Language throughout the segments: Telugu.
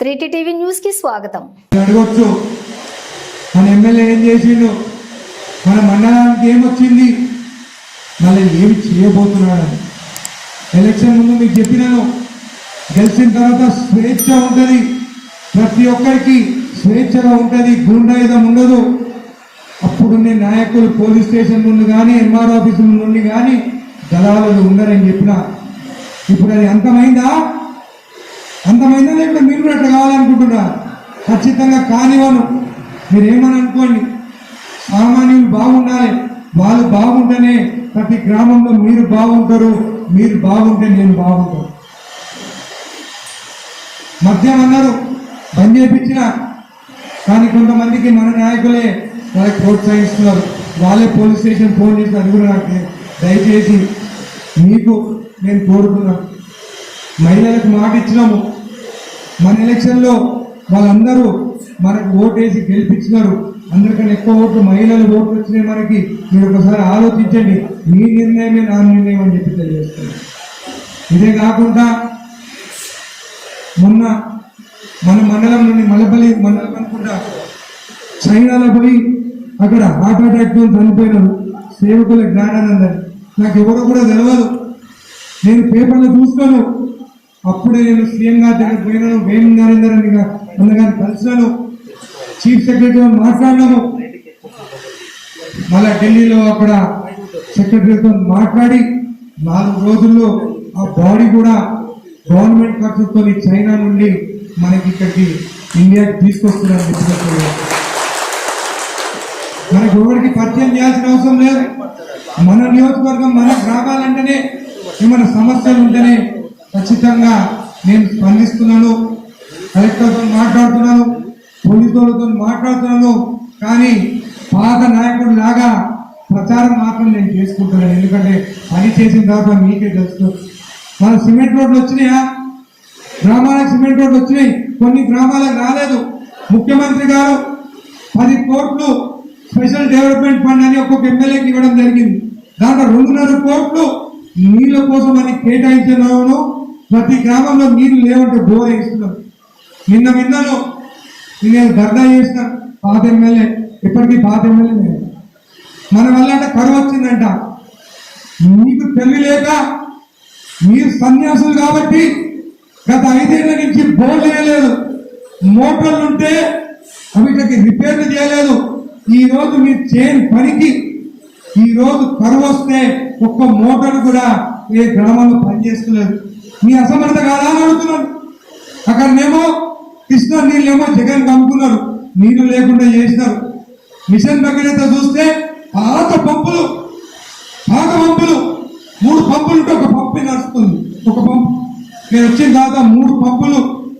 త్రీటీ టీవీ న్యూస్కి స్వాగతం. అడగొచ్చు. మన ఎమ్మెల్యే ఏం చేసిండు? మన మండలానికి ఏమొచ్చింది? మళ్ళీ ఏం చేయబోతున్నాడు? ఎలక్షన్ ముందు మీకు చెప్పినాను. గెలిచిన తర్వాత స్వేచ్ఛ ఉంటుంది. ప్రతి ఒక్కరికి స్వేచ్ఛగా ఉంటుంది. గుండాయుధం ఉండదు. అప్పుడున్నే నాయకులు పోలీస్ స్టేషన్ నుండి కానీ ఎంఆర్ ఆఫీసు నుండి కానీ దళాలు ఉండరని చెప్పిన. ఇప్పుడు అది అంతమైందా? అంతమంది లేకుండా మీరు కూడా అట్లా కావాలనుకుంటున్నా ఖచ్చితంగా కానివ్వను. మీరు అనుకోండి సామాన్యులు బాగుండాలి వాళ్ళు బాగుంటేనే ప్రతి గ్రామంలో మీరు బాగుంటారు మీరు బాగుంటే నేను బాగుంటాను. మద్యం అన్నారు బంద్ చేయించిన కానీ కొంతమందికి మన నాయకులే వాళ్ళకి ప్రోత్సహిస్తున్నారు. వాళ్ళే పోలీస్ స్టేషన్ ఫోన్ చేసి అది కూడా నాకు దయచేసి మీకు నేను కోరుతున్నాను. మహిళలకు మాట ఇచ్చినాము. మన ఎలక్షన్లో వాళ్ళందరూ మనకు ఓటేసి గెలిపించినారు. అందరికన్నా ఎక్కువ ఓట్లు మహిళలు ఓట్లు వచ్చినాయి మనకి. మీరు ఒకసారి ఆలోచించండి. మీ నిర్ణయమే నా నిర్ణయం అని చెప్పి తెలియజేస్తాను ఇదే కాకుండా మొన్న మన మండలం నుండి మల్లపల్లి మండలం అనుకుంటా చైనాలో పోయి అక్కడ హార్ట్ అటాక్ చనిపోయినారు. సేవకుల జ్ఞానానందని. నాకు ఎవరో కూడా తెలియదు నేను పేపర్లో చూస్తాను. అప్పుడే నేను సీఎం గారి దగ్గర పోయినాను. వేణు నరేందర్ అని అన్నగారిని కలిసినాను చీఫ్ సెక్రటరీతో మాట్లాడినాము మళ్ళా ఢిల్లీలో అక్కడ సెక్రటరీతో మాట్లాడి నాలుగు రోజుల్లో ఆ బాడీ కూడా గవర్నమెంట్ ఖర్చుతో చైనా నుండి మనకి ఇక్కడికి ఇండియాకి తీసుకొస్తున్నారు మనకు ఎవరికి పరిచయం చేయాల్సిన అవసరం లేదు. మన నియోజకవర్గం మన గ్రామాలంటేనే ఏమైనా సమస్యలు ఉంటేనే ఖచ్చితంగా నేను స్పందిస్తున్నాను కలెక్టర్తో మాట్లాడుతున్నాను పోలీసులతో మాట్లాడుతున్నాను కానీ పాత నాయకుడు లాగా ప్రచారం మాత్రం నేను చేసుకుంటున్నాను ఎందుకంటే పని చేసిన తర్వాత మీకే తెలుసు. మన సిమెంట్ రోడ్లు వచ్చినాయా? గ్రామాలకు సిమెంట్ రోడ్లు వచ్చినాయి. కొన్ని గ్రామాలకు రాలేదు. ముఖ్యమంత్రి గారు పది కోట్లు స్పెషల్ డెవలప్మెంట్ ఫండ్ అని ఒక్కొక్క ఎమ్మెల్యేకి ఇవ్వడం జరిగింది. దాంట్లో రెండున్నర కోట్లు నీళ్ళ కోసం అని కేటాయించడం ప్రతి గ్రామంలో నీళ్ళు లేవంటే బోర్ వేస్తున్నారు నిన్న విన్నాను నేను ధర్నా చేసిన పాత ఎమ్మెల్యే ఇప్పటికీ పాత ఎమ్మెల్యే నేను. మన వల్ల అంటే కరువు వచ్చిందంట. మీకు తెలివి లేక మీరు సన్యాసులు కాబట్టి గత ఐదేళ్ళ నుంచి బోర్లు వేయలేదు. మోటార్లు ఉంటే అవిటికి రిపేర్లు చేయలేదు. ఈ రోజు మీరు చేయని పనికి. ఈరోజు కరువు వస్తే ఒక్క మోటార్ కూడా ఏ గ్రామంలో పనిచేస్తలేదు. మీ అసమర్థ కాదా అని అడుగుతున్నాను. అక్కడనేమో కృష్ణ నీళ్ళేమో జగన్ కమ్ముకున్నారు నీళ్ళు లేకుండా చేసినారు. మిషన్ భగీరథ చూస్తే పాత పంపులు పాత పంపులు. మూడు పంపులు ఉంటే ఒక పంపు నడుస్తుంది. ఒక పంపు. నేను వచ్చిన తర్వాత మూడు పంపులు.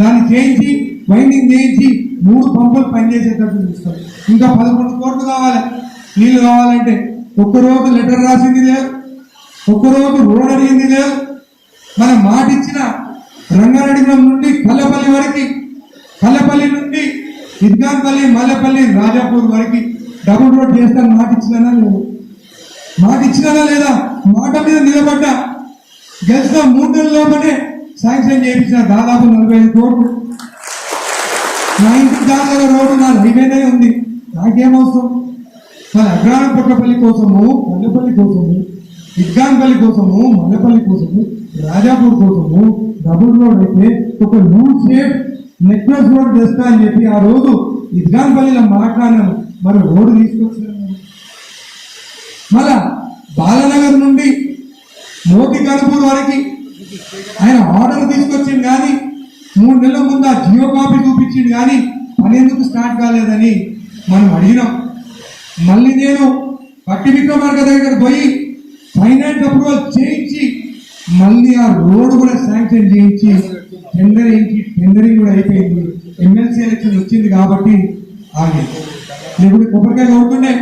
దాన్ని చేయించి వైండింగ్ చేయించి మూడు పంపులు పనిచేసేటట్టు చూస్తారు ఇంకా పదకొండు కోట్లు కావాలి. నీళ్ళు కావాలంటే ఒక్క రోజు లెటర్ రాసింది లేదు. ఒక్క రోజు రోడ్ అడిగింది లేదు. మనం మాట ఇచ్చిన రంగారెడ్డిపురం నుండి కల్లపల్లి వరకు కల్లపల్లి నుండి ఇద్గాన్పల్లి మల్లెపల్లి రాజాపూర్ వరకు డబుల్ రోడ్ చేస్తాను మాట ఇచ్చినా లేదు? మాట ఇచ్చినా లేదా? మాట మీద నిలబడ్డా. గెలిచిన మూడు నెలల లోపలే శాంక్షన్ చేయించిన దాదాపు నలభై ఐదు కోట్లు నా ఇంటి దాకా రోడ్డు నా హైవేనే ఉంది. నాకేమవసరం మన అగ్రాణ పుట్టపల్లి కోసము మల్లెపల్లి కోసము. ఇగ్గాంపల్లి కోసము మల్లెపల్లి కోసము రాజాపూర్ కోసము డబుల్ రోడ్ అయితే ఒక లూజ్ షేప్ నెక్లెస్ రోడ్ తెస్తా అని చెప్పి ఆ రోజు ఇద్గాంపల్లిలో మాట్లాడినాను మరి రోడ్డు తీసుకొచ్చాను మళ్ళా బాలనగర్ నుండి మోతి కనుపూర్ వరకు ఆయన ఆర్డర్ తీసుకొచ్చింది కానీ మూడు నెలల ముందు ఆ జియో కాపీ చూపించింది కానీ పని ఎందుకు స్టార్ట్ కాలేదని మనం అడిగినాం. మళ్ళీ నేను పట్టి విక్రమార్క దగ్గర పోయి ఫైనాన్స్ అప్రూవల్ చేయించి మళ్ళీ ఆ రోడ్డు కూడా శాంక్షన్ చేయించి టెండర్ ఏంటి టెండరింగ్ కూడా అయిపోయింది. ఎమ్మెల్సీ ఎలక్షన్ వచ్చింది కాబట్టి ఆగి. లేకుంటే కొబ్బరికాయ కొడుతుండే.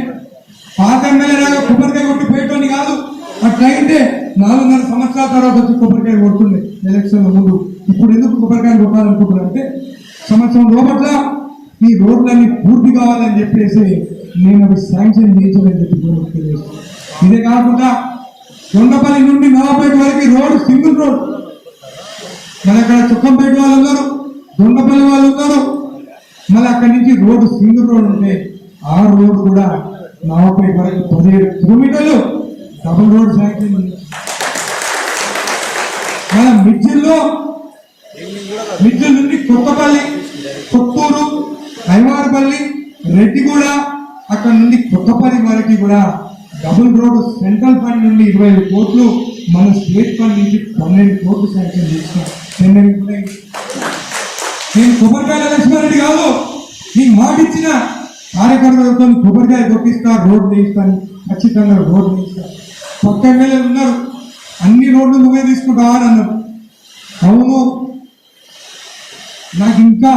పాత ఎమ్మెల్యే లాగా కొబ్బరికాయ కొట్టి పోయేటోని కాదు. అట్లా అయితే నాలుగున్నర సంవత్సరాల తర్వాత వచ్చి కొబ్బరికాయ కొడుతుండే ఎలక్షన్ ముందు. ఇప్పుడు ఎందుకు కొబ్బరికాయ కొట్టాలనుకుంటున్నారు అంటే సంవత్సరం లోపల ఈ రోడ్లన్నీ పూర్తి కావాలని చెప్పేసి నేను అవి శాంక్షన్ చేయించాలని చెప్పి ఇదే కాకుండా దొండపల్లి నుండి నవాపేట వరకు రోడ్ సింగిల్ రోడ్. మరి అక్కడ చుక్కంపేట వాళ్ళందరూ దొండపల్లి వాళ్ళు ఉన్నారు. మళ్ళీ అక్కడి నుంచి రోడ్డు సింగిల్ రోడ్ ఉంటే ఆ రోడ్డు కూడా నలభై వరకు పదిహేడు కిలోమీటర్లు. డబుల్ రోడ్ శాంక్షన్ ఉంది. మన మిర్జిల్లో మిర్జిల్ నుండి కొత్తపల్లి కొత్తూరు కైవారపల్లి రెడ్డిగూడ అక్కడ నుండి కొత్తపల్లి వరకు కూడా డబుల్ రోడ్ సెంట్రల్ ఫండ్ నుండి ఇరవై ఐదు కోట్లు మన స్టేట్ ఫండ్ నుంచి పన్నెండు కోట్లు శాంక్షన్ చేసిన. నేను కొబ్బరికాయల లక్ష్మారెడ్డి కాదు నేను మాటిచ్చిన కార్యకర్తలతో కొబ్బరికాయ కొట్టిస్తా రోడ్లు వేయిస్తాను ఖచ్చితంగా రోడ్లు వేయిస్తా. పక్క ఎమ్మెల్యేలు ఉన్నారు అన్ని రోడ్లు నువ్వే తీసుకుంటావా అని అన్నారు. అవును నాకు ఇంకా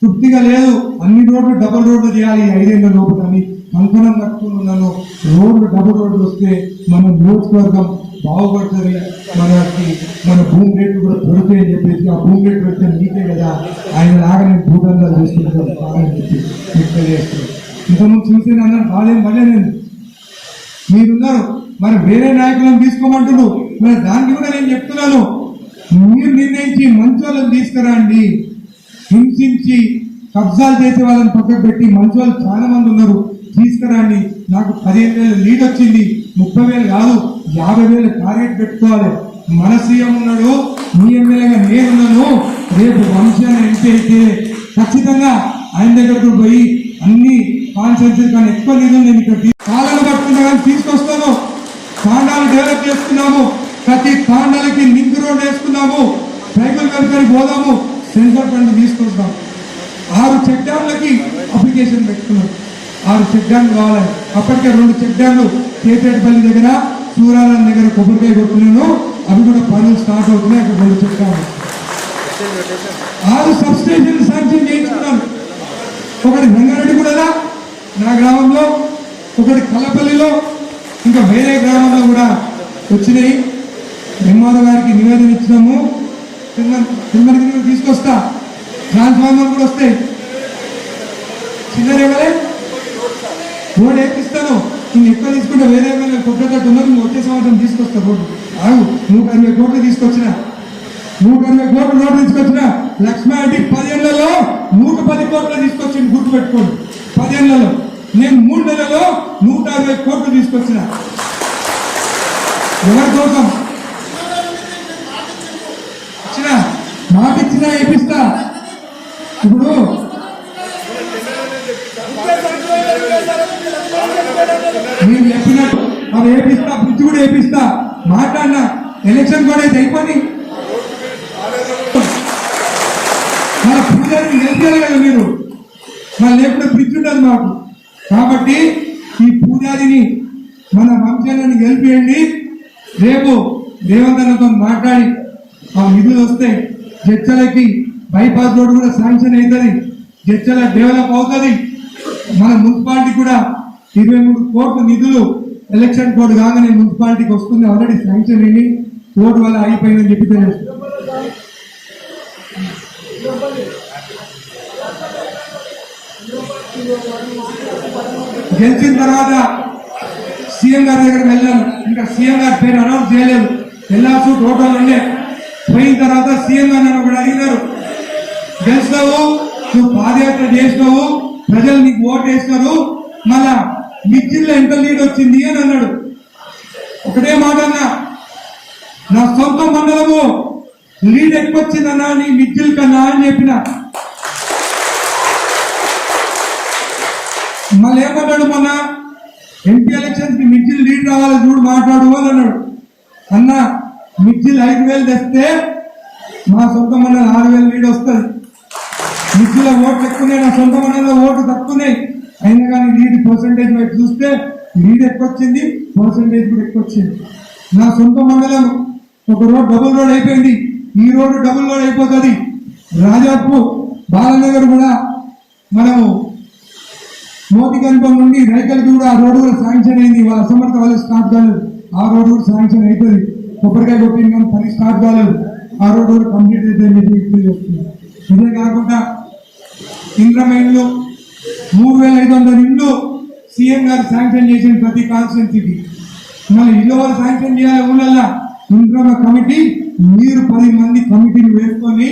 తృప్తిగా లేదు అన్ని రోడ్లు డబుల్ రోడ్లు చేయాలి ఈ ఐదేళ్ళ లోపు కానీ కంకణం కట్టుకుని ఉన్నాను రోడ్లు డబుల్ రోడ్లు వస్తే మన నియోజకవర్గం బాగుపడుతుంది మనకి మన భూమి రేట్లు కూడా దొరుకుతాయి అని చెప్పేసి ఆ భూమి రేట్లు వస్తే నీకే కదా. ఆయన లాగా నేను భూగంగా చేసుకుంటాను కాదని చెప్పి మీకు తెలియజేస్తున్నాను. ఇంతకుముందు చూస్తే అన్న బాలేం పడలే నేను. మీరున్నారు. మరి వేరే నాయకులను తీసుకోమంటున్నారు. మరి దానికి కూడా నేను చెప్తున్నాను. మీరు నిర్ణయించి మంచి వాళ్ళని తీసుకురండి. హింసించి కబ్జాలు చేసే వాళ్ళని పక్కకు పెట్టి మంచి వాళ్ళు చాలా మంది ఉన్నారు. తీసుకురాండి. నాకు పదిహేను వేల లీడ్ వచ్చింది. ముప్పై వేలు కాదు యాభై వేలు టార్గెట్ పెట్టుకోవాలి. మన సీఎం ఉన్నాడు మీ ఎమ్మెల్యేగా నేనున్నాను రేపు వంశాన్ని ఎంపీ అయితే ఖచ్చితంగా ఆయన దగ్గరకు పోయి అన్ని కాన్సెన్సీ కానీ ఎక్కువ నిధులు నేను ఇక్కడ కాలను పట్టుకున్నా కానీ తీసుకొస్తాను. తాండాలు డెవలప్ చేసుకున్నాము. ప్రతి తాండాలకి లింక్ రోడ్ వేసుకున్నాము. సైకిల్ వెల్ఫేర్ పోదాము. సెన్సర్ ఫండ్ తీసుకుంటాం ఆరు చెక్ డ్యామ్లకి అప్లికేషన్ పెట్టుకున్నాం. ఆరు చెక్ డ్యామ్లు కావాలి. అప్పటికే రెండు చెక్ డ్యాంలు కేపేటపల్లి దగ్గర సూరాలం దగ్గర కొబ్బరికాయ కొట్టుకున్నాను అవి కూడా పనులు స్టార్ట్ అవుతున్నాయి. అక్కడ రెండు చెక్ డ్యామ్లు ఆరు సబ్ స్టేషన్ శాంక్షన్ చేయించుకున్నాను. ఒకటి కూడా నా గ్రామంలో ఒకటి కలపల్లిలో ఇంకా వేరే గ్రామంలో కూడా వచ్చినాయి. ఎంఆర్ఓ గారికి నివేదన ఇచ్చినాము. తిరుమలకి నేను తీసుకొస్తా. ట్రాన్స్ఫార్మర్ కూడా వస్తాయి చిల్లర నువ్వు నేర్పిస్తాను. వేపిస్తాను నేను ఎక్కువ తీసుకుంటే వేరే వేరే కొట్టేటట్టు ఉన్నది నువ్వు వచ్చే సంవత్సరం తీసుకొస్తా రోడ్డు. ఆగు. నూట అరవై కోట్లు తీసుకొచ్చినా. నూట అరవై కోట్లు రోడ్డు తీసుకొచ్చిన. లక్ష్మారెడ్డి పదేళ్ళలో నూట పది కోట్లు తీసుకొచ్చింది గుర్తు పెట్టుకోండి పదేళ్ళలో. నేను మూడు నెలలో నూట అరవై కోట్లు తీసుకొచ్చిన. ఎవరి కోసం? ఇచ్చిన మాట ఇచ్చినా వేపిస్తా ఇప్పుడు నేను చెప్పినట్టు అది వేపిస్తా బుద్ధి కూడా వేపిస్తా మాట్లాడినా ఎలక్షన్ కూడా అయితే అయిపోయి మన పూజారిని గెలిచారు కదా మీరు. మన లేకుండా పిచ్చి ఉండదు మాకు. కాబట్టి ఈ పూజారిని మన వంశాలను గెలిపేయండి రేపు రేవంత్ మాట్లాడి ఆ నిధులు వస్తాయి జడ్చలకి బైపాస్ రోడ్ కూడా శాంక్షన్ అవుతుంది. జడ్చల డెవలప్ అవుతుంది. మన మున్సిపాలిటీ కూడా ఇరవై మూడు కోట్ల నిధులు ఎలక్షన్ కోడ్ కాగానే మున్సిపాలిటీకి వస్తుంది. ఆల్రెడీ శాంక్షన్ అయ్యి కోర్టు వల్ల అయిపోయిందని చెప్పి గెలిచిన తర్వాత సీఎం గారి దగ్గరికి వెళ్ళాను. ఇంకా సీఎం గారి పేరు అనౌన్స్ చేయలేదు. వెళ్ళాల్సి టోటల్ ఉండే పోయిన తర్వాత సీఎం గారు నన్ను కూడా అడిగినారు. గెలిచినావు నువ్వు పాదయాత్ర చేసినావు ప్రజలు నీకు ఓటు వేసినారు మళ్ళా మిర్చిల్లో ఎంత లీడ్ వచ్చింది అని అన్నాడు. ఒకటే మాట అన్నా నా సొంత మండలము లీడ్ ఎక్కువ వచ్చిందన్నా నీ మిర్చిల్ కన్నా అని చెప్పిన. మళ్ళీ ఏమన్నాడు మొన్న ఎంపీ ఎలక్షన్కి మిర్చిల్ లీడ్ రావాలి చూడు మాట్లాడు అని అన్నాడు. అన్న మిర్చిల్ ఐదు వేలు తెస్తే మా సొంత మండలం ఆరు వేలు లీడ్ వస్తుంది. మిర్చిలో ఓట్లు ఎక్కువనే నా సొంత మండలంలో ఓట్లు తక్కువనే. అయినా కానీ లీడ్ పర్సంటేజ్ వైపు చూస్తే లీడ్ ఎక్కువ వచ్చింది పర్సంటేజ్ కూడా ఎక్కువ వచ్చింది నా సొంత మండలం ఒక రోడ్ డబుల్ రోడ్ అయిపోయింది. ఈ రోడ్డు డబుల్ రోడ్ అయిపోతుంది. రాజాపు బాలనగర్ కూడా మనము మోతి కనుపం నుండి రైతులకు కూడా ఆ రోడ్డు కూడా శాంక్షన్ అయింది. వాళ్ళ అసమర్థ వల్ల స్టార్ట్ కాలేదు. ఆ రోడ్డు కూడా శాంక్షన్ అవుతుంది కొబ్బరికాయ కొట్టింది కానీ పని స్టార్ట్ కాలేదు. ఆ రోడ్డు కూడా కంప్లీట్ అయితే అని తెలియజేస్తుంది ఇదే కాకుండా ఇంద్రమైన్లో మూడు వేల ఐదు వందల ఇల్లు సీఎం గారు శాంక్షన్ చేసిన ప్రతి కాన్స్టిట్యున్సీకి. మళ్ళీ ఇల్లు వాళ్ళు శాంక్షన్ చేయాలి ఊళ్ళల్లా. ఇంద్రమ కమిటీ మీరు పది మంది కమిటీని వేసుకొని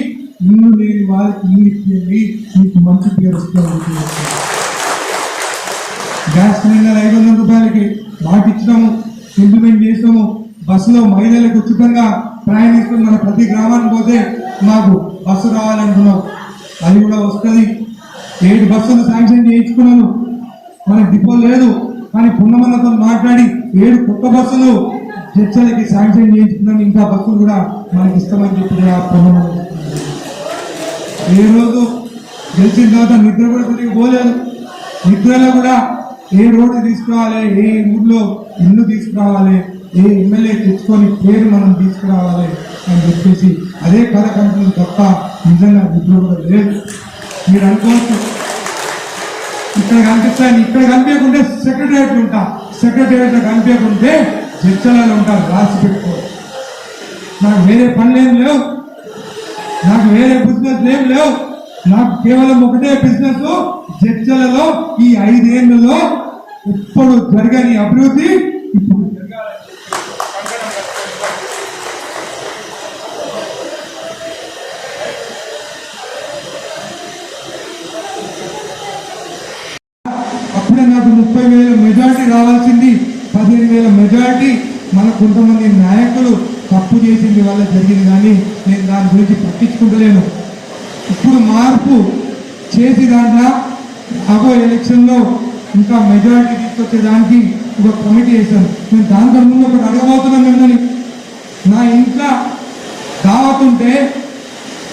ఇల్లు లేని వారికి ఇల్లు ఇచ్చేయండి. మీకు మంచి పేరు వస్తుంది. గ్యాస్ సిలిండర్ ఐదు వందల రూపాయలకి వాటిచ్చడము ఇచ్చినాము ఇంప్లిమెంట్ బస్సులో మహిళలకు ఉచితంగా ప్రయాణిస్తూ మన ప్రతి గ్రామానికి పోతే మాకు బస్సు రావాలంటున్నాం అది కూడా వస్తుంది. ఏడు బస్సులు శాంక్షన్ చేయించుకున్నాను? మన డిపో లేదు. కానీ పున్నమన్నతో మాట్లాడి ఏడు కొత్త బస్సులు చర్చలకి శాంక్షన్ చేయించుకున్నాను. ఇంకా బస్సులు కూడా మనకి ఇస్తామని చెప్పి పున్నమన్న ఏ రోజు గెలిచిన తర్వాత నిద్ర కూడా తిరిగి పోలేదు. నిద్రలో కూడా ఏ రోడ్డు తీసుకురావాలి ఏ ఊర్లో ఇల్లు తీసుకురావాలి ఏ ఎమ్మెల్యే తెచ్చుకొని పేరు మనం తీసుకురావాలి అని చెప్పేసి అదే కథ కంపెనీ తప్ప నిజంగా నిద్ర కూడా లేదు. మీరు అనుకోవచ్చు. ఇక్కడ కనిపిస్తాను ఇక్కడ కనిపించకుంటే సెక్రటరియట్ ఉంటా. సెక్రటరియట్ కనిపించకుంటే చర్చలలో ఉంటారు రాసి పెట్టుకో నాకు వేరే పనులేం లేవు. నాకు వేరే బిజినెస్ ఏం లేవు. నాకు కేవలం ఒకటే బిజినెస్ చర్చలలో ఈ ఐదేళ్ళలో ఇప్పుడు జరగని అభివృద్ధి మెజారిటీ రావాల్సింది పదిహేను వేల మెజారిటీ. మన కొంతమంది నాయకులు తప్పు చేసింది వల్ల జరిగింది కానీ నేను దాని గురించి పట్టించుకుంటలేను. ఇప్పుడు మార్పు చేసి దాంట్లో రాబో ఎలక్షన్లో ఇంకా మెజారిటీ తీసుకొచ్చేదానికి ఒక కమిటీ వేశాను నేను దాంతో ముందు ఒకటి అడగబోతున్నాను మిమ్మల్ని. నా ఇంట్లో దావత్ ఉంటే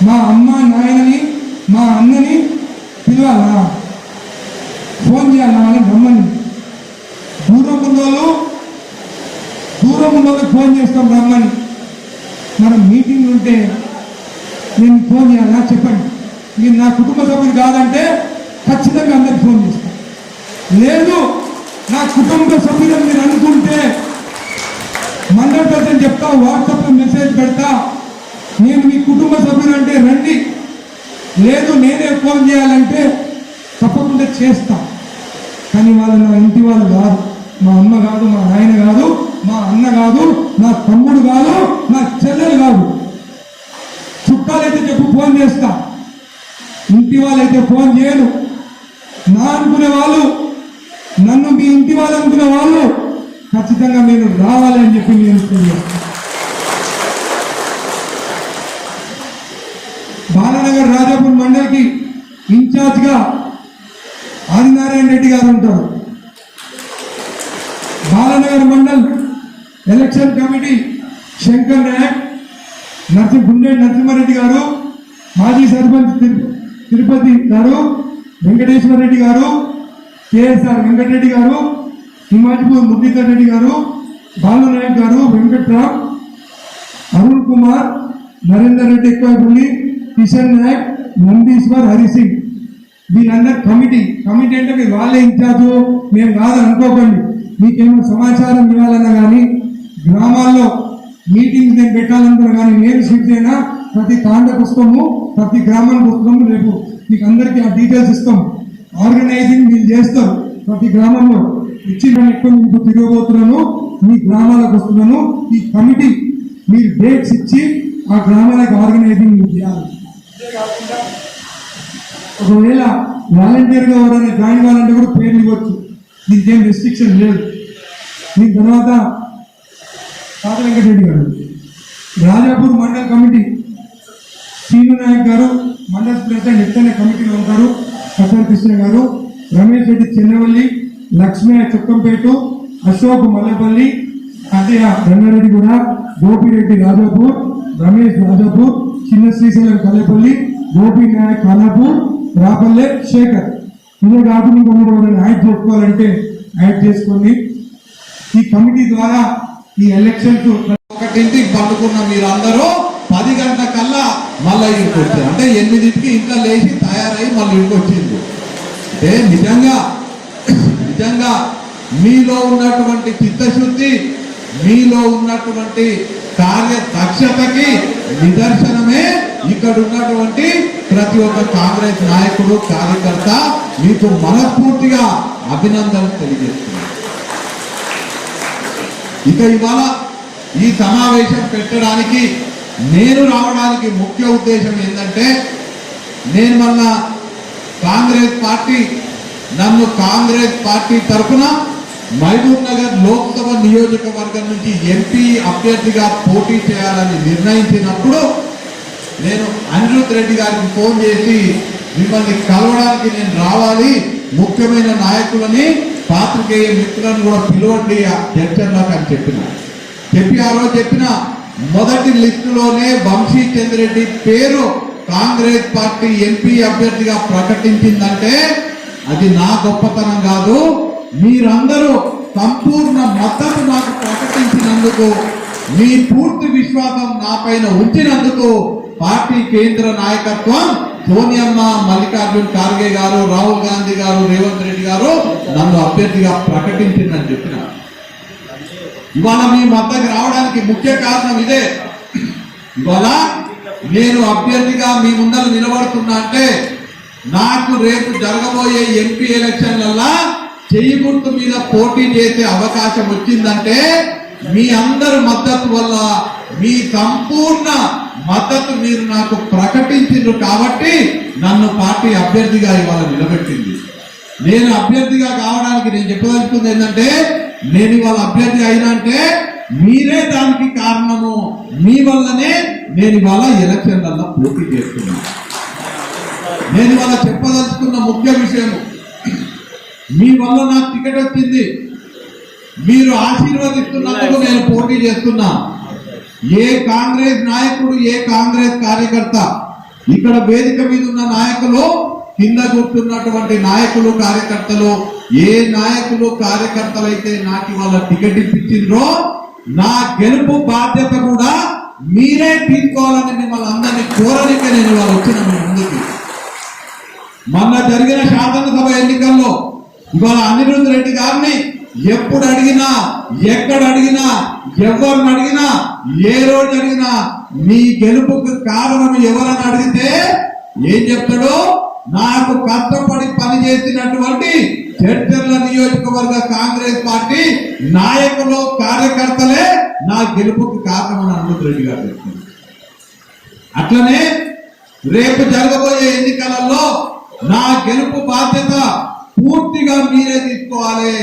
మా అమ్మ నాయనని మా అన్నని పిలవాలా ఫోన్ చేయాలి అని రమ్మని దూరం ఉన్నోళ్ళు దూరం ఫోన్ చేస్తాం రమ్మని. మనం మీటింగ్ ఉంటే నేను ఫోన్ చేయాలా? చెప్పండి. మీరు నా కుటుంబ సభ్యులు కాదంటే ఖచ్చితంగా అందరికి ఫోన్ చేస్తాను లేదు నా కుటుంబ సభ్యులు మీరు అనుకుంటే హండ్రెడ్ పర్సెంట్ చెప్తా వాట్సాప్లో మెసేజ్ పెడతా. నేను మీ కుటుంబ సభ్యులు అంటే రండి. లేదు నేనే ఫోన్ చేయాలంటే తప్పకుండా చేస్తా. కానీ వాళ్ళు నా ఇంటి వాళ్ళు కాదు మా అమ్మ కాదు మా నాయన కాదు మా అన్న కాదు నా తమ్ముడు కాదు నా చెల్లెలు కాదు. చుట్టాలైతే చెప్పు ఫోన్ చేస్తా. ఇంటి వాళ్ళైతే ఫోన్ చేయను. నా అనుకునే వాళ్ళు నన్ను మీ ఇంటి వాళ్ళు అనుకునే వాళ్ళు ఖచ్చితంగా మీరు రావాలి అని చెప్పి నేను బాలానగర్ బాలనగర్ రాజాపూర్ మండలికి ఇన్ఛార్జ్గా ఆదినారాయణ రెడ్డి గారు ఉంటారు. బాలనగర్ మండల్ ఎలక్షన్ కమిటీ శంకర్ నాయక్ నరసి గుండె నరసింహారెడ్డి గారు మాజీ సర్పంచ్ తిరు- తిరుపతి గారు వెంకటేశ్వర రెడ్డి గారు కేఎస్ఆర్ వెంకటరెడ్డి గారు హిమాజ్పూర్ మురళీధర్ రెడ్డి గారు బాలు నాయక్ గారు వెంకట్రామ్ అరుణ్ కుమార్ నరేందర్ రెడ్డి ఎక్కువైపల్లి కిషన్ నాయక్ నందీశ్వర్ హరిసింగ్. వీళ్ళందరూ కమిటీ. కమిటీ అంటే మీరు వాళ్ళే ఇన్ఛార్జు. మేము కాదు అనుకోకండి. మీకేమో సమాచారం ఇవ్వాలన్నా కానీ గ్రామాల్లో మీటింగ్స్ నేను పెట్టాలనుకున్నా కానీ నేను షిఫ్ట్ అయినా ప్రతి తాండ పుస్తకము ప్రతి గ్రామానికి పుస్తకము రేపు మీకు అందరికీ ఆ డీటెయిల్స్ ఇస్తాం. ఆర్గనైజింగ్ మీరు చేస్తారు. ప్రతి గ్రామంలో ఇచ్చిన ఎక్కువ మీకు తిరగబోతున్నాను మీ గ్రామాలకు వస్తున్నాను. ఈ కమిటీ మీరు డేట్స్ ఇచ్చి ఆ గ్రామాలకు ఆర్గనైజింగ్ మీరు చేయాలి. ఒకవేళ వాలంటీర్గా ఎవరైనా జాయిన్ కావాలంటే కూడా పేర్లు ఇవ్వచ్చు. దీనికి రెస్ట్రిక్షన్ లేదు. దీని తర్వాత తాత వెంకటరెడ్డి గారు రాజాపూర్ మండల కమిటీ సీను నాయక్ గారు మండల ప్రెసిడెంట్ ఎత్తైన కమిటీలో ఉంటారు కసర్ కృష్ణ గారు రమేష్ రెడ్డి చిన్నవల్లి లక్ష్మయ్య చుక్కంపేట అశోక్ మల్లపల్లి అజయ రంగారెడ్డి కూడా గోపిరెడ్డి రాజాపూర్ రమేష్ రాజాపూర్ చిన్న శ్రీశైలం కల్లేపల్లి గోపి నాయక్ ఖానాపూర్ రాపల్లె శేఖర్. ఇదే కాకుండా ఇంకా మీరు ఎవరైనా యాడ్ చేసుకోవాలంటే యాడ్ చేసుకోండి. ఈ కమిటీ ద్వారా ఈ ఎలక్షన్స్ ఒకటింటికి పండుకున్న మీరందరూ పది గంటల కల్లా మళ్ళీ ఇంటికి వచ్చారు. అంటే ఎనిమిదింటికి ఇంట్లో లేచి తయారై మళ్ళీ ఇంటికి వచ్చింది అంటే నిజంగా నిజంగా మీలో ఉన్నటువంటి చిత్తశుద్ధి మీలో ఉన్నటువంటి కార్య దక్షతకి నిదర్శనమే ఇక్కడ ఉన్నటువంటి ప్రతి ఒక్క కాంగ్రెస్ నాయకుడు కార్యకర్త మీకు మనస్ఫూర్తిగా అభినందనలు తెలియజేస్తున్నారు ఇక ఇవాళ ఈ సమావేశం పెట్టడానికి నేను రావడానికి ముఖ్య ఉద్దేశం ఏంటంటే నేను మొన్న కాంగ్రెస్ పార్టీ నన్ను కాంగ్రెస్ పార్టీ తరఫున మహబూబ్ నగర్ లోక్సభ నియోజకవర్గం నుంచి ఎంపీ అభ్యర్థిగా పోటీ చేయాలని నిర్ణయించినప్పుడు నేను అనిరుద్ రెడ్డి గారికి ఫోన్ చేసి మిమ్మల్ని కలవడానికి నేను రావాలి. ముఖ్యమైన నాయకులని పాత్రికేయ మిత్రులను కూడా పిలవండి ఆ చర్చల్లోకి అని చెప్పిన. చెప్పి ఆ రోజు చెప్పిన మొదటి లిస్టులోనే వంశీ చంద్రెడ్డి పేరు కాంగ్రెస్ పార్టీ ఎంపీ అభ్యర్థిగా ప్రకటించిందంటే అది నా గొప్పతనం కాదు. మీరందరూ సంపూర్ణ మద్దతు నాకు ప్రకటించినందుకు మీ పూర్తి విశ్వాసం నాపైన ఉంచినందుకు పార్టీ కేంద్ర నాయకత్వం సోనియమ్మ మల్లికార్జున్ ఖార్గే గారు రాహుల్ గాంధీ గారు రేవంత్ రెడ్డి గారు నన్ను అభ్యర్థిగా ప్రకటించిందని చెప్పిన. ఇవాళ మీ మద్దతు రావడానికి ముఖ్య కారణం ఇదే. ఇవాళ నేను అభ్యర్థిగా మీ ముందర నిలబడుతున్నా అంటే నాకు రేపు జరగబోయే ఎంపీ ఎలక్షన్లల్లా చెయ్యి గుర్తు మీద పోటీ చేసే అవకాశం వచ్చిందంటే మీ అందరి మద్దతు వల్ల మీ సంపూర్ణ మద్దతు మీరు నాకు ప్రకటించిండ్రు కాబట్టి నన్ను పార్టీ అభ్యర్థిగా ఇవాళ నిలబెట్టింది. నేను అభ్యర్థిగా కావడానికి నేను చెప్పదలుచుకుంది ఏంటంటే నేను ఇవాళ అభ్యర్థి అయినా అంటే మీరే దానికి కారణము. మీ వల్లనే నేను ఇవాళ ఎలక్షన్లలో పోటీ చేస్తున్నాను. నేను ఇవాళ చెప్పదలుచుకున్న ముఖ్య విషయం మీ వల్ల నాకు టికెట్ వచ్చింది. మీరు ఆశీర్వదిస్తున్నందుకు నేను పోటీ చేస్తున్నా. ఏ కాంగ్రెస్ నాయకుడు ఏ కాంగ్రెస్ కార్యకర్త ఇక్కడ వేదిక మీద ఉన్న నాయకులు కింద కూర్చున్నటువంటి నాయకులు కార్యకర్తలు ఏ నాయకులు కార్యకర్తలు అయితే నాకు వాళ్ళ టికెట్ ఇప్పించిండ్రో నా గెలుపు బాధ్యత కూడా మీరే తీసుకోవాలని మిమ్మల్ని అందరినీ కోరనికే నేను వాళ్ళు వచ్చిన మీ ముందుకి. మొన్న జరిగిన శాసనసభ ఎన్నికల్లో ఇవాళ అనిరుద్ధ రెడ్డి గారిని ఎప్పుడు అడిగినా ఎక్కడ అడిగినా ఎవరిని అడిగినా ఏ రోజు అడిగినా మీ గెలుపుకు కారణం ఎవరని అడిగితే ఏం చెప్తాడు? నాకు కష్టపడి పనిచేసినటువంటి చర్చల నియోజకవర్గ కాంగ్రెస్ పార్టీ నాయకులు కార్యకర్తలే నా గెలుపుకు కారణమని అనిరుద్ధ్ రెడ్డి గారు చెప్తున్నారు. అట్లనే రేపు జరగబోయే ఎన్నికలలో నా గెలుపు బాధ్యత పూర్తిగా మీరే తీసుకోవాలి.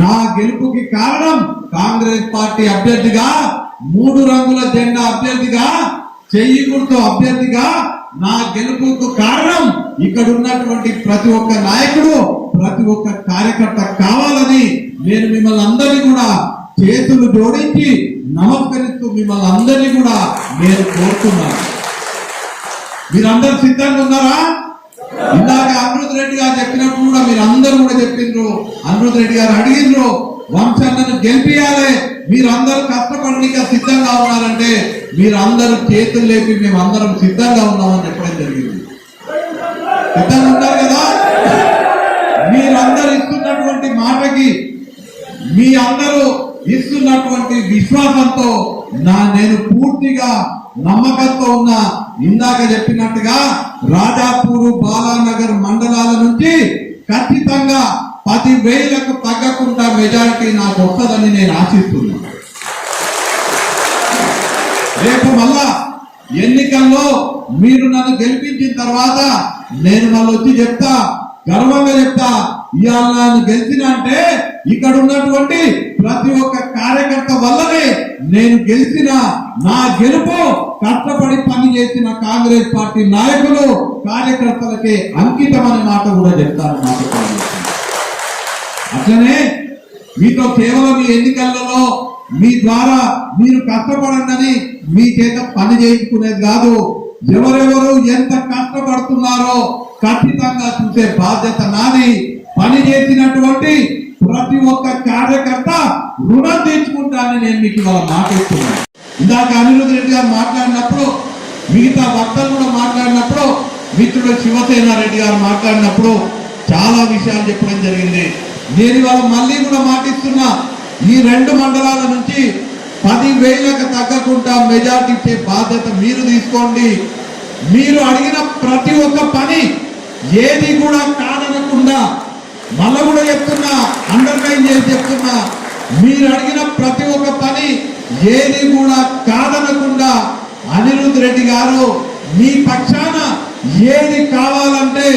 నా గెలుపుకి కారణం కాంగ్రెస్ పార్టీ అభ్యర్థిగా మూడు రంగుల జెండా అభ్యర్థిగా చెయ్యి గుర్తు అభ్యర్థిగా నా గెలుపుకు కారణం ఇక్కడ ఉన్నటువంటి ప్రతి ఒక్క నాయకుడు ప్రతి ఒక్క కార్యకర్త కావాలని నేను మిమ్మల్ని అందరినీ కూడా చేతులు జోడించి నమస్కరిస్తూ మిమ్మల్ని అందరినీ కూడా నేను కోరుతున్నాను. మీరందరూ సిద్ధంగా ఉన్నారా? ఇందాక అమృత్ రెడ్డి గారు చెప్పినప్పుడు కూడా మీరు అందరూ కూడా చెప్పిండ్రు. అమృత్ రెడ్డి గారు అడిగిండ్రు వంశాలను గెలిపియాలి మీరందరూ కష్టపడి సిద్ధంగా ఉన్నారంటే మీరందరూ చేతులు లేపి మేము అందరం సిద్ధంగా ఉన్నామని చెప్పడం జరిగింది. సిద్ధంగా ఉన్నారు కదా? మీరందరూ ఇస్తున్నటువంటి మాటకి మీ అందరూ ఇస్తున్నటువంటి విశ్వాసంతో నా నేను పూర్తిగా నమ్మకంతో ఉన్న ఇందాక చెప్పినట్టుగా రాజాపూర్ బాలానగర్ మండలాల నుంచి ఖచ్చితంగా పది వేలకు తగ్గకుండా మెజారిటీ నాకు వస్తుందని నేను ఆశిస్తున్నాను రేపు మళ్ళా ఎన్నికల్లో మీరు నన్ను గెలిపించిన తర్వాత నేను మళ్ళీ వచ్చి చెప్తా గర్వంగా చెప్తా ఇవాళ నన్ను గెలిచిన అంటే ఇక్కడ ఉన్నటువంటి ప్రతి ఒక్క కార్యకర్త వల్లనే నేను గెలిచిన నా గెలుపు కష్టపడి పని చేసిన కాంగ్రెస్ పార్టీ నాయకులు కార్యకర్తలకే అంకితం అనే మాట కూడా చెప్తారు మాట అట్లనే మీతో కేవలం ఈ ఎన్నికలలో మీ ద్వారా మీరు కష్టపడండి మీ చేత పని చేయించుకునేది కాదు. ఎవరెవరు ఎంత కష్టపడుతున్నారో ఖచ్చితంగా చూసే బాధ్యత నాది. పని చేసినటువంటి ప్రతి ఒక్క కార్యకర్త రుణం తీర్చుకుంటానని నేను మీకు ఇవాళ మాట్లాడుతున్నాను. ఇందాక అనిరుద్ధ రెడ్డి గారు మాట్లాడినప్పుడు మిగతా వక్తలు కూడా మాట్లాడినప్పుడు మిత్రుడు శివసేన రెడ్డి గారు మాట్లాడినప్పుడు చాలా విషయాలు చెప్పడం జరిగింది. నేను ఇవాళ మళ్ళీ కూడా మాటిస్తున్నా ఈ రెండు మండలాల నుంచి పది వేలకు తగ్గకుండా మెజార్టీ ఇచ్చే బాధ్యత మీరు తీసుకోండి. మీరు అడిగిన ప్రతి ఒక్క పని ఏది కూడా కాదనకుండా మళ్ళా కూడా చెప్తున్నా అండర్లైన్ చేసి చెప్తున్నా. మీరు అడిగిన ప్రతి ఒక్క పని ఏది కూడా కాదనకుండా అనిరుద్ రెడ్డి గారు మీ పక్షాన ఏది కావాలంటే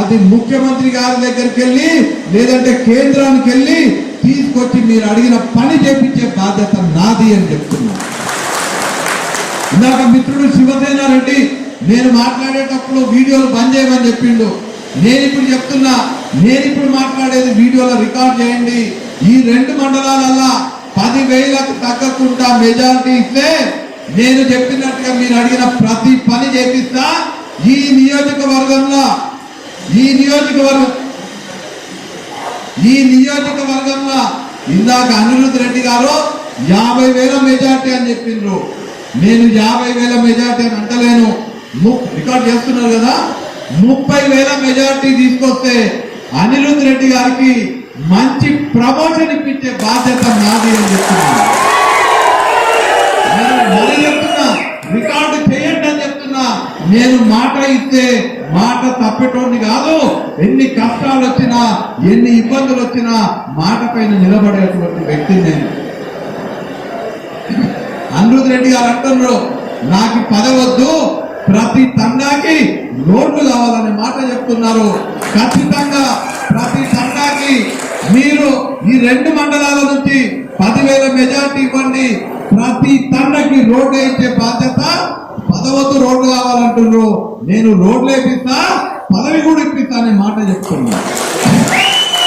అది ముఖ్యమంత్రి గారి దగ్గరికి వెళ్ళి లేదంటే కేంద్రానికి వెళ్ళి తీసుకొచ్చి మీరు అడిగిన పని చేపించే బాధ్యత నాది అని చెప్తున్నా. ఇందాక మిత్రుడు శివసేన రెడ్డి నేను మాట్లాడేటప్పుడు వీడియోలు బంద్ చేయమని చెప్పిండు. నేను ఇప్పుడు చెప్తున్నా నేను ఇప్పుడు మాట్లాడేది వీడియోలో రికార్డ్ చేయండి. ఈ రెండు మండలాలల్లా పది వేలకు తగ్గకుండా మెజారిటీ ఇస్తే నేను చెప్పినట్టుగా మీరు అడిగిన ప్రతి పని చేపిస్తా. ఈ నియోజకవర్గంలో ఈ నియోజకవర్గం ఈ నియోజకవర్గంలో ఇందాక అనిరుద్ రెడ్డి గారు యాభై వేల మెజార్టీ అని చెప్పిండ్రు. నేను యాభై వేల మెజార్టీ అని అంటలేను. రికార్డ్ చేస్తున్నారు కదా? ముప్పై వేల మెజార్టీ తీసుకొస్తే అనిరుద్ రెడ్డి గారికి మంచి ప్రమోషన్ ఇప్పించే బాధ్యత నాది అని చెప్తున్నాను నేను మరీ చెప్తున్నా రికార్డు చేయండి అని చెప్తున్నా. నేను మాట ఇస్తే మాట తప్పేటోడిని కాదు ఎన్ని కష్టాలు వచ్చినా ఎన్ని ఇబ్బందులు వచ్చినా మాట పైన నిలబడేటువంటి వ్యక్తిని నేను. అనిరుద్ రెడ్డి గారు అంటున్నారు నాకు పదవద్దు ప్రతి తండాకి రోడ్లు కావాలనే మాట చెప్తున్నారు. ఖచ్చితంగా ప్రతి తండాకి మీరు ఈ రెండు మండలాల నుంచి పదివేల మెజార్టీ ఇవ్వండి. ప్రతి తండకి రోడ్డు వేయించే బాధ్యత పదవద్దు రోడ్లు కావాలంటున్నారు. నేను రోడ్లు వేపిస్తా పదవి కూడా ఇప్పిస్తా అనే మాట చెప్తున్నా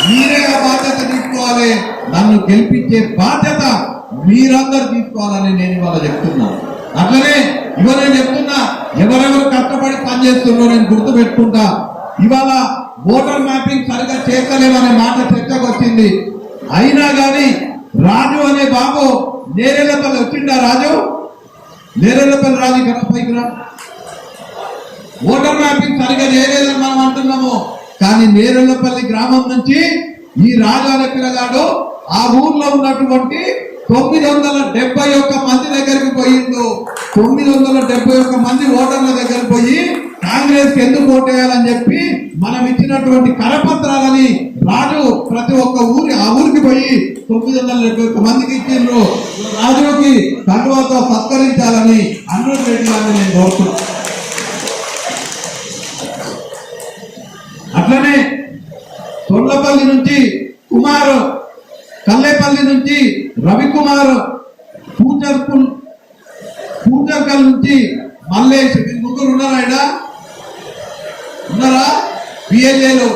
మీరే ఆ బాధ్యత తీసుకోవాలి. నన్ను గెలిపించే బాధ్యత మీరందరూ తీసుకోవాలని నేను ఇవాళ చెప్తున్నాను. అట్లనే ఇవాళ నేను చెప్తున్నా ఎవరెవరు కష్టపడి పనిచేస్తున్నారో నేను గుర్తు పెట్టుకుంటా ఇవాళ ఓటర్ మ్యాపింగ్ సరిగా చేస్తలేమనే మాట చర్చకు వచ్చింది. అయినా కానీ రాజు అనే బాబు నేరేళ్ళపల్లి వచ్చిండా రాజు? నేరేళ్ళపల్లి రాజు ఇక్కడ పైకి రా? ఓటర్ మ్యాపింగ్ సరిగా చేయలేదని మనం అంటున్నాము. కానీ నేరేళ్ళపల్లి గ్రామం నుంచి ఈ రాజు అనే పిల్లగాడు ఆ ఊర్లో ఉన్నటువంటి తొమ్మిది వందల డెబ్బై ఒక్క మంది దగ్గరికి పోయిందో తొమ్మిది వందల డెబ్బై ఒక్క మంది ఓటర్ల దగ్గర పోయి కాంగ్రెస్ ఎందుకు ఓటేయాలని చెప్పి మనం ఇచ్చినటువంటి కరపత్రాలని రాజు ప్రతి ఒక్క ఊరి ఆ ఊరికి పోయి తొమ్మిది వందల డెబ్బై ఒక్క మందికి ఇచ్చిండ్రు. రాజుకి కండువాతో సత్కరించాలని అన్రూప్ రెడ్డి గారిని నేను కోరుతున్నాను. అట్లనే తొండపల్లి నుంచి కుమారు కల్లేపల్లి నుంచి రవికుమార్ పూజర్పుల్ పూజర్కల్ నుంచి మల్లేష్ వీళ్ళు ముగ్గురు ఉన్నారా ఈడ? ఉన్నారా? బిఎల్ఏలు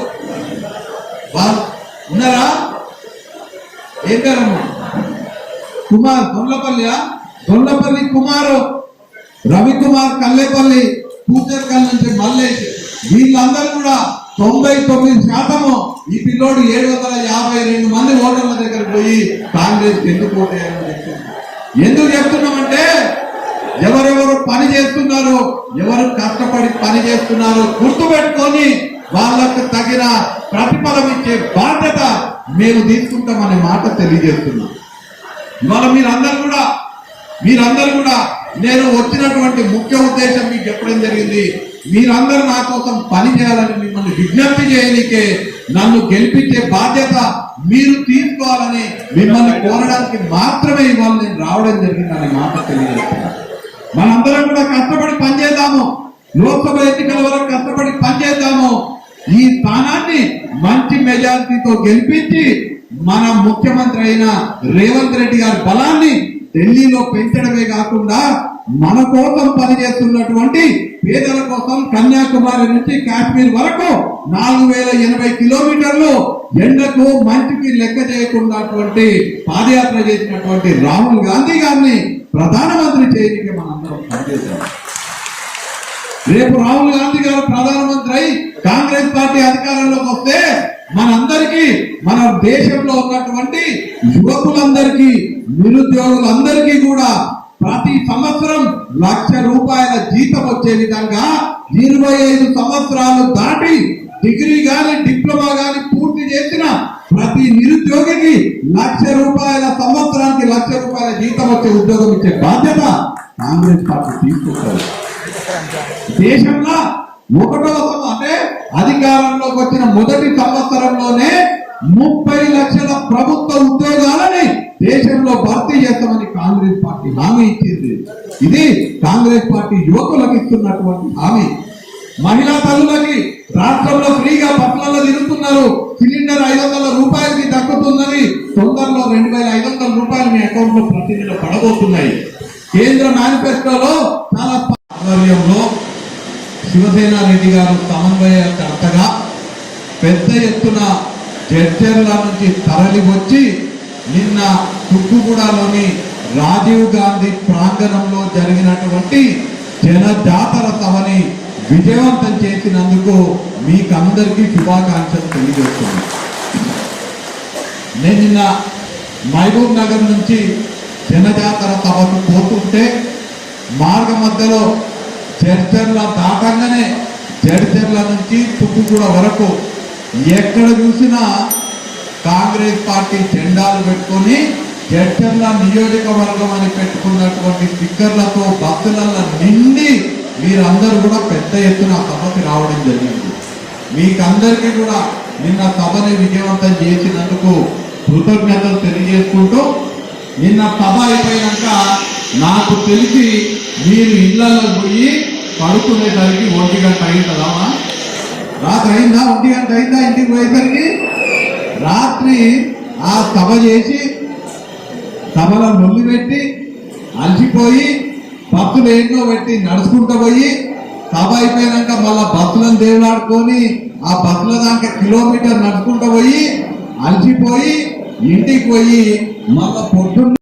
ఉన్నారా? ఏం పేరమ్మా? కుమార్ దొల్లపల్లి దొల్లపల్లి కుమారు రవికుమార్ కల్లేపల్లి పూజర్కల్ నుంచి మల్లేష్ వీళ్ళందరూ కూడా తొంభై తొమ్మిది శాతము ఈ పిల్లోడు ఏడు వందల యాభై రెండు మంది ఓటర్ల దగ్గర పోయి కాంగ్రెస్ ఎందుకు ఓటేయాలని చెప్తున్నారు ఎందుకు చెప్తున్నామంటే ఎవరెవరు పని చేస్తున్నారు ఎవరు కష్టపడి పని చేస్తున్నారు గుర్తుపెట్టుకొని వాళ్ళకు తగిన ప్రతిఫలం ఇచ్చే బాధ్యత మేము తీసుకుంటామనే మాట తెలియజేస్తున్నాం. ఇవాళ మీరందరూ కూడా మీరందరూ కూడా నేను వచ్చినటువంటి ముఖ్య ఉద్దేశం మీకు చెప్పడం జరిగింది. మీరందరూ నా కోసం పని చేయాలని మిమ్మల్ని విజ్ఞప్తి చేయనికే నన్ను గెలిపించే బాధ్యత మీరు తీసుకోవాలని మిమ్మల్ని కోరడానికి మాత్రమే ఇవాళ నేను రావడం జరిగింది అనే మాట తెలియజేస్తున్నాను. మనందరం కూడా కష్టపడి పనిచేద్దాము. లోక్సభ ఎన్నికల వరకు కష్టపడి పనిచేద్దాము. ఈ స్థానాన్ని మంచి మెజారిటీతో గెలిపించి మన ముఖ్యమంత్రి అయిన రేవంత్ రెడ్డి గారి బలాన్ని ఢిల్లీలో పెంచడమే కాకుండా మన కోసం పనిచేస్తున్నటువంటి పేదల కోసం కన్యాకుమారి నుంచి కాశ్మీర్ వరకు నాలుగు వేల ఎనభై కిలోమీటర్లు ఎండకు మంచుకి లెక్క చేయకున్నటువంటి పాదయాత్ర చేసినటువంటి రాహుల్ గాంధీ గారిని ప్రధానమంత్రి చేయడానికి మనందరం పనిచేశాం. రేపు రాహుల్ గాంధీ గారు ప్రధానమంత్రి అయి కాంగ్రెస్ పార్టీ అధికారంలోకి వస్తే మనందరికీ మన దేశంలో ఉన్నటువంటి యువకులందరికీ నిరుద్యోగులందరికీ కూడా ప్రతి సంవత్సరం లక్ష రూపాయల జీతం వచ్చే విధంగా ఇరవై ఐదు సంవత్సరాలు దాటి డిగ్రీ గాని డిప్లొమా గాని పూర్తి చేసిన ప్రతి నిరుద్యోగికి లక్ష రూపాయల సంవత్సరానికి లక్ష రూపాయల జీతం వచ్చే ఉద్యోగం ఇచ్చే బాధ్యత కాంగ్రెస్ పార్టీ తీసుకుంటారు దేశంలో ఒకటో అంటే అధికారంలోకి వచ్చిన మొదటి సంవత్సరంలోనే ముప్పై లక్షల ప్రభుత్వ ఉద్యోగాలని దేశంలో భర్తీ చేస్తామని కాంగ్రెస్ పార్టీ హామీ ఇచ్చింది. ఇది కాంగ్రెస్ పార్టీ యువకులకు ఇస్తున్నటువంటి హామీ. మహిళా తల్లులకి రాష్ట్రంలో ఫ్రీగా పట్లలో తిరుగుతున్నారు. సిలిండర్ ఐదు వందల రూపాయలకి దక్కుతుందని తొందరలో రెండు వేల ఐదు వందల రూపాయలు మీ అకౌంట్లో ప్రతి నెల పడబోతున్నాయి. కేంద్ర మేనిఫెస్టోలో చాలా ఆధ్వర్యంలో శివసేన రెడ్డి గారు సమన్వయకర్తగా పెద్ద ఎత్తున చర్చల నుంచి తరలి వచ్చి నిన్న తుక్కుగూడలోని రాజీవ్ గాంధీ ప్రాంగణంలో జరిగినటువంటి జనజాతర సభని విజయవంతం చేసినందుకు మీకందరికీ శుభాకాంక్షలు తెలియజేస్తుంది నేను నిన్న మహబూబ్ నగర్ నుంచి జనజాతర సభకు పోతుంటే మార్గ మధ్యలో జడ్చర్ల దాటంగానే జడ్చర్ల నుంచి తుక్కుగూడ వరకు ఎక్కడ చూసినా కాంగ్రెస్ పార్టీ జెండాలు పెట్టుకొని జడ్చర్ల నియోజకవర్గం అని పెట్టుకున్నటువంటి స్టిక్కర్లతో బస్సులలో నిండి మీరందరూ కూడా పెద్ద ఎత్తున సభకి రావడం జరిగింది. మీకందరికీ కూడా నిన్న సభని విజయవంతం చేసినందుకు కృతజ్ఞతలు తెలియజేసుకుంటూ నిన్న సభ అయిపోయాక నాకు తెలిసి మీరు ఇళ్ళలో పోయి పడుకునేసరికి ఒంటి గంట అయింది రాత్రి అయిందా? ఒంటి గంట అయిందా ఇంటికి పోయేసరికి? రాత్రి ఆ సభ చేసి సభలో ముళ్ళు పెట్టి అలసిపోయి భక్తులు ఏంటో పెట్టి నడుచుకుంటూ పోయి సభ అయిపోయినాక మళ్ళా భక్తులను దేవులాడుకొని ఆ భక్తుల దాకా కిలోమీటర్ నడుచుకుంటూ పోయి అలసిపోయి ఇంటికి పోయి మళ్ళా పొద్దున్న